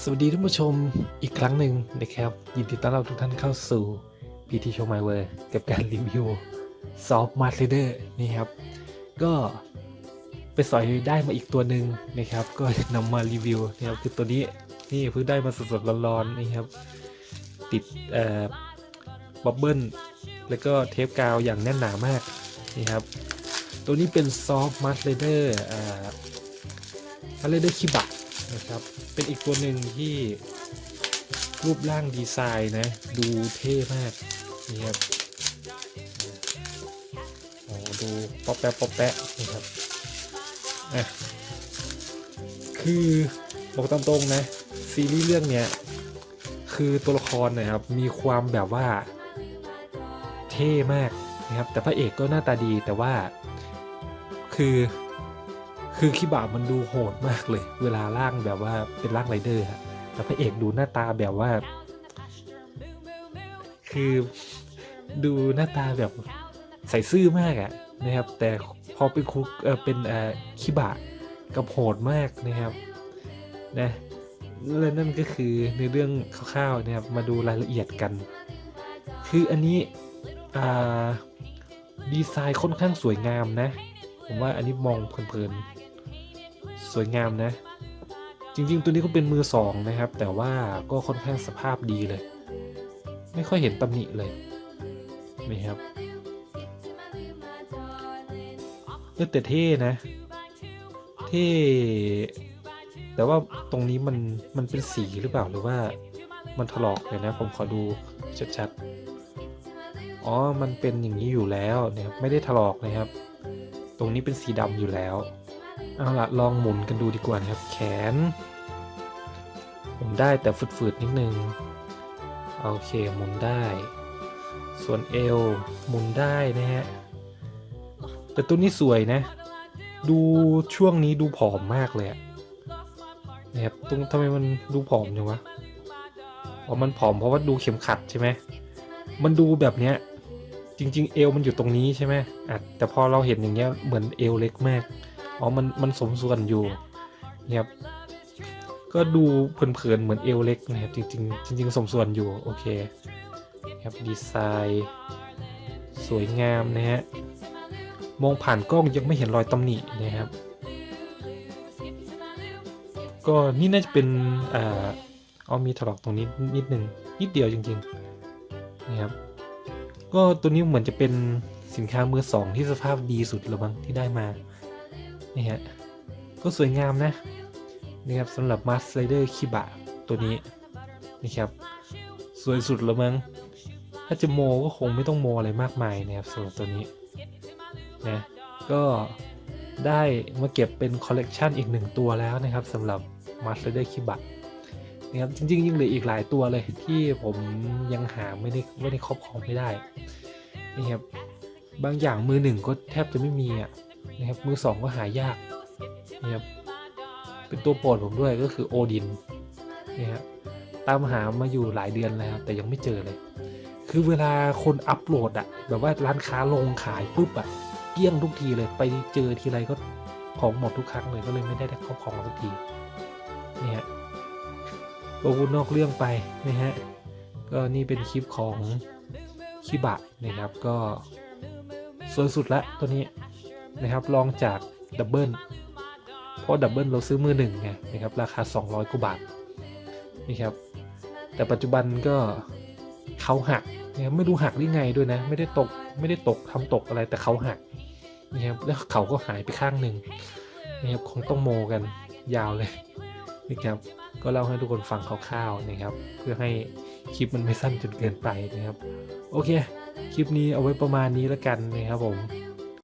สวัสดีท่านผู้ชมอีกครั้งหนึ่งนะครับ ยินดีต้อนรับทุกท่านเข้าสู่ PT Show My World กับการรีวิว Soft m a s t e r นี่ครับ ก็ไปสอยได้มาอีกตัวหนึ่งนะครับ ก็นำมารีวิวนะครับคือตัวนี้นี่เพิ่งได้มาสดๆร้อนๆนี่ครับ ติดเอ่อบับเบิ้ลแล้วก็เทปกาวอย่างแน่นหนามากนี่ครับ ตัวนี้เป็น Soft m a s t e r อ่ามาเลยได้คิบะ นะครับ เป็นอีกตัวหนึ่งที่รูปร่างดีไซน์นะ ดูเท่มากนี่ครับโอ้ดูป๊อปแปะป๊อปแปะนะครับอะคือบอกตามตรงนะ ซีรีส์เรื่องเนี้ยคือตัวละครนะครับมีความแบบว่า เท่มากนะครับ แต่พระเอกก็หน้าตาดีแต่ว่าคือ คือคิบะมันดูโหดมากเลย เวลาร่างแบบว่าเป็นร่างไรเดอร์อะแล้วพระเอกดูหน้าตาแบบว่า คือดูหน้าตาแบบใส่ซื่อมากอะนะครับ แต่พอเป็นคุกเออเป็นเอ่อคิบะกับโหดมากนะครับนะและนั่นก็คือในเรื่องคร่าวๆนะครับมาดูรายละเอียดกัน คืออันนี้อ่าดีไซน์ค่อนข้างสวยงามนะ ผมว่าอันนี้มองเพลินๆ สวยงามนะ จริง ๆ ตัวนี้ก็เป็นมือสองนะครับ แต่ว่าก็ค่อนข้างสภาพดีเลย ไม่ค่อยเห็นตำหนิเลยนี่ครับเออแต่เท่นะ เท่ แต่ว่าตรงนี้มันมันเป็นสีหรือเปล่าหรือว่ามันถลอกเลยนะ ผมขอดูชัดๆ อ๋อ มันเป็นอย่างนี้อยู่แล้วนะครับ ไม่ได้ถลอกนะครับ ตรงนี้เป็นสีดำอยู่แล้ว เอาละลองหมุนกันดูดีกว่านะครับ แขน หมุนได้แต่ฝืดๆนิดนึง โอเคหมุนได้ ส่วนเอวหมุนได้นะฮะ แต่ตัวนี้สวยนะ ดูช่วงนี้ดูผอมมากเลยนะครับตรงทำไมมันดูผอมจังวะอ๋อมันผอมเพราะว่าดูเข็มขัดใช่ไหม มันดูแบบเนี้ย จริง ๆ เอวมันอยู่ตรงนี้ใช่ไหมอะแต่พอเราเห็นอย่างเงี้ยเหมือนเอวเล็กมาก อ๋อ มันมันสมส่วนอยู่นี่ยครับ ก็ดูเพลินๆเหมือนเอวเล็กนะครับ จริงๆจริง ๆ สมส่วนอยู่ โอเคครับดีไซน์ สวยงามนะฮะ มองผ่านกล้องยังไม่เห็นรอยตำหนินะครับ ก็นี่น่าจะเป็นอ่าเอามีถลอกตรงนี้นิดนึงนิดเดียวจริงๆนะครับ ก็ตัวนี้เหมือนจะเป็นสินค้ามือสองที่สภาพดีสุดแล้วบ้างที่ได้มา นี่ฮะก็สวยงามนะนะครับสำหรับ Mask Rider คิบะตัวนี้นะครับ สวยสุดแล้วมั้งถ้าจะโมก็คงไม่ต้องโมอะไรมากมายนะครับสำหรับตัวนี้นะก็ได้มาเก็บเป็นคอลเลกชันอีกหนึ่งตัวแล้วนะครับสำหรับ Mask Rider คิบะนะครับจริงๆ ยังเหลืออีกหลายตัวเลยที่ผมยังหาไม่ได้ไม่ได้ครอบครองไม่ได้นี่ครับบางอย่างมือหนึ่งก็แทบจะไม่มีอะ นะครับมือสองก็หายากนะครับเป็นตัวโปรดผมด้วยก็คือโอดินนี่ครับตามหามาอยู่หลายเดือนแล้ว แต่ยังไม่เจอเลย คือเวลาคนอัปโหลดอะแบบว่าร้านค้าลงขายปุ๊บอะเกลี้ยงทุกทีเลยไปเจอทีไรก็ของหมดทุกครั้งเลยก็เลยไม่ได้ได้ครอบครองสักทีนี่ฮะก็พูดนอกเรื่องไปนะฮะก็นี่เป็นคลิปของคิบะนะครับก็สวยสุดละตัวนี้ นะครับลองจากดับเบิลเพราะดับเบิลเราซื้อมือหนึ่งไงนะครับราคา 200กว่าบาทนี่ครับแต่ปัจจุบันก็เขาหักนะครับไม่รู้หักได้ไงด้วยนะ ไม่ได้ตกไม่ได้ตกทำตกอะไรแต่เขาหักนะครับแล้วเขาก็หายไปข้างหนึ่งนะครับคงต้องโมกันยาวเลยนะครับก็เล่าให้ทุกคนฟังคร่าวๆนะครับ เพื่อให้คลิปมันไม่สั้นจนเกินไปนะครับ โอเค คลิปนี้เอาไว้ประมาณนี้แล้วกันนะครับผม